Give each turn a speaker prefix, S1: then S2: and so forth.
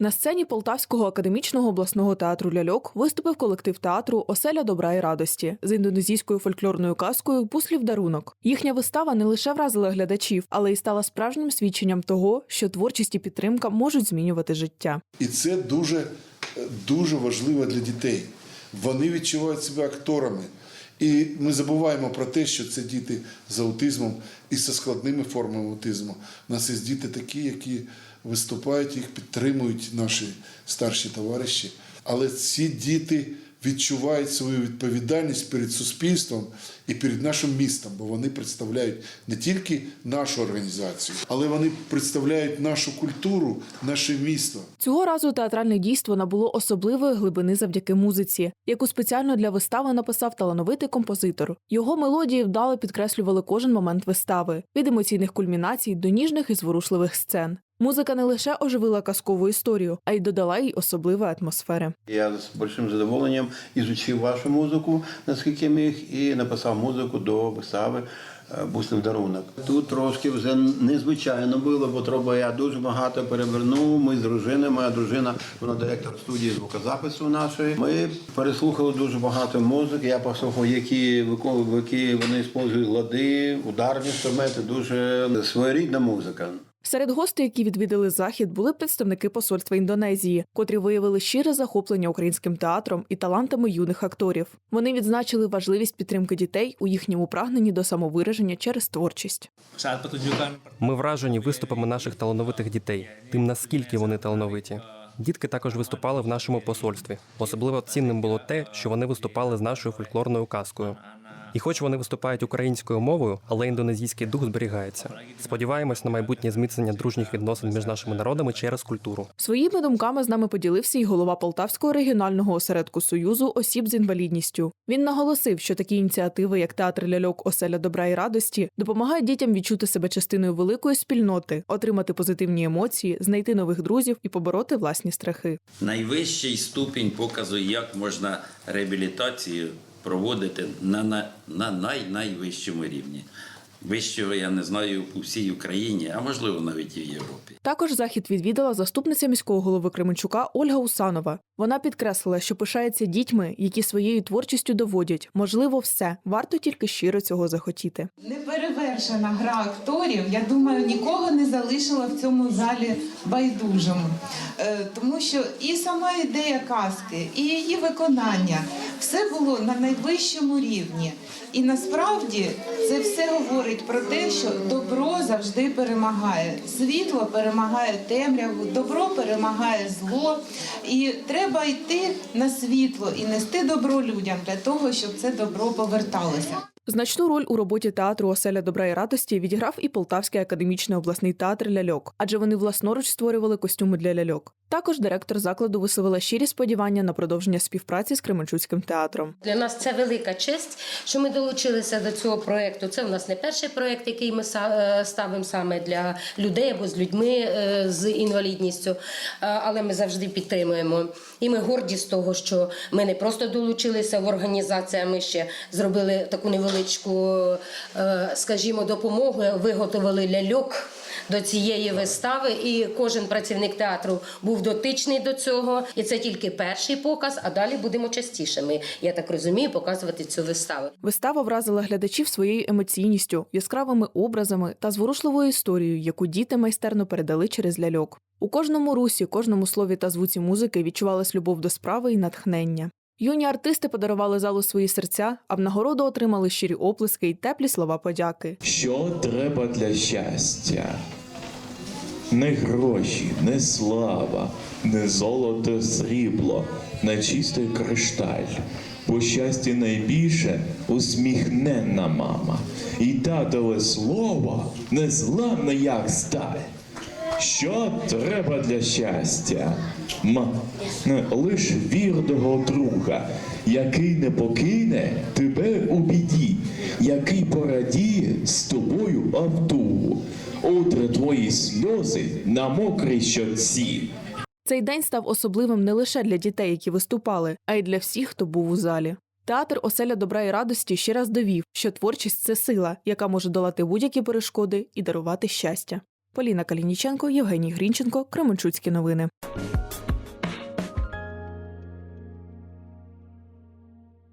S1: На сцені Полтавського академічного обласного театру ляльок виступив колектив театру Оселя добра і радості з індонезійською фольклорною казкою Пуслів дарунок. Їхня вистава не лише вразила глядачів, але й стала справжнім свідченням того, що творчість і підтримка можуть змінювати життя.
S2: І це дуже, дуже важливо для дітей. Вони відчувають себе акторами. І ми забуваємо про те, що це діти з аутизмом і зі складними формами аутизму. У нас є діти такі, які виступають, їх підтримують наші старші товариші. Але ці діти відчувають свою відповідальність перед суспільством і перед нашим містом, бо вони представляють не тільки нашу організацію, але вони представляють нашу культуру, наше місто.
S1: Цього разу театральне дійство набуло особливої глибини завдяки музиці, яку спеціально для вистави написав талановитий композитор. Його мелодії вдало підкреслювали кожен момент вистави від емоційних кульмінацій до ніжних і зворушливих сцен. Музика не лише оживила казкову історію, а й додала їй особливої атмосфери.
S3: Я з большим задоволенням ізучив вашу музику, наскільки міг, і написав музику до вистави е, Буслив дарунок. Тут трошки вже незвичайно було, бо треба я дуже багато перевернув. Ми з дружиною, моя дружина, вона директор студії звукозапису нашої. Ми переслухали дуже багато музики. Я послухав, які виконують, які вони використовують лади, ударні інструменти, дуже своєрідна музика.
S1: Серед гостей, які відвідали захід, були представники посольства Індонезії, котрі виявили щире захоплення українським театром і талантами юних акторів. Вони відзначили важливість підтримки дітей у їхньому прагненні до самовираження через творчість.
S4: Ми вражені виступами наших талановитих дітей, тим наскільки вони талановиті. Дітки також виступали в нашому посольстві. Особливо цінним було те, що вони виступали з нашою фольклорною казкою. І хоч вони виступають українською мовою, але індонезійський дух зберігається. Сподіваємось на майбутнє зміцнення дружніх відносин між нашими народами через культуру.
S1: Своїми думками з нами поділився й голова Полтавського регіонального осередку Союзу осіб з інвалідністю. Він наголосив, що такі ініціативи, як театр ляльок Оселя добра і радості, допомагають дітям відчути себе частиною великої спільноти, отримати позитивні емоції, знайти нових друзів і побороти власні страхи.
S5: найвищий ступінь показує, як можна реабілітацію проводити на, на, на най, найвищому рівні. Вищого я не знаю у всій Україні, а можливо навіть і в Європі.
S1: Також захід відвідала заступниця міського голови Кременчука Ольга Усанова. Вона підкреслила, що пишається дітьми, які своєю творчістю доводять, можливо, все варто тільки щиро цього захотіти.
S6: Неперевершена гра акторів, я думаю, нікого не залишила в цьому залі байдужим. Е, Тому що і сама ідея казки, і її виконання все було на найвищому рівні. І насправді це все говорить про те, що добро завжди перемагає. Світло перемагає темряву, добро перемагає зло. І треба йти на світло і нести добро людям для того, щоб це добро поверталося.
S1: Значну роль у роботі театру Оселя добра і радості відіграв і Полтавський академічний обласний театр ляльок, адже вони власноруч створювали костюми для ляльок. Також директор закладу висловила щирі сподівання на продовження співпраці з Кременчуцьким театром.
S7: Для нас це велика честь, що ми долучилися до цього проєкту. Це у нас не перший проєкт, який ми е, ставимо саме для людей або з людьми е, з інвалідністю, Е, але ми завжди підтримуємо. І ми горді з того, що ми не просто долучилися в організацію, а ми ще зробили таку невеличку, е, скажімо, допомогу, виготовили ляльок. До цієї вистави, і кожен працівник театру був дотичний до цього. І це тільки перший показ, а далі будемо частішими. Я так розумію, показувати цю виставу.
S1: Вистава вразила глядачів своєю емоційністю, яскравими образами та зворушливою історією, яку діти майстерно передали через ляльок. У кожному русі, кожному слові та звуці музики відчувалась любов до справи і натхнення. Юні артисти подарували залу свої серця, а в нагороду отримали щирі оплески й теплі слова подяки.
S8: Що треба для щастя? Не гроші, не слава, не золото, срібло, не чистий кришталь. Бо щастя найбільше усміхненна мама, і татове слово незламне, як сталь. Що треба для щастя? Ма, не лиш вірного друга, який не покине тебе у біді, який порадіє з тобою автугу, утре твої сльози на мокрій щоці.
S1: Цей день став особливим не лише для дітей, які виступали, а й для всіх, хто був у залі. Театр Оселя добра і радості ще раз довів, що творчість це сила, яка може долати будь-які перешкоди і дарувати щастя. Поліна Калініченко, Євгеній Грінченко, Кременчуцькі новини.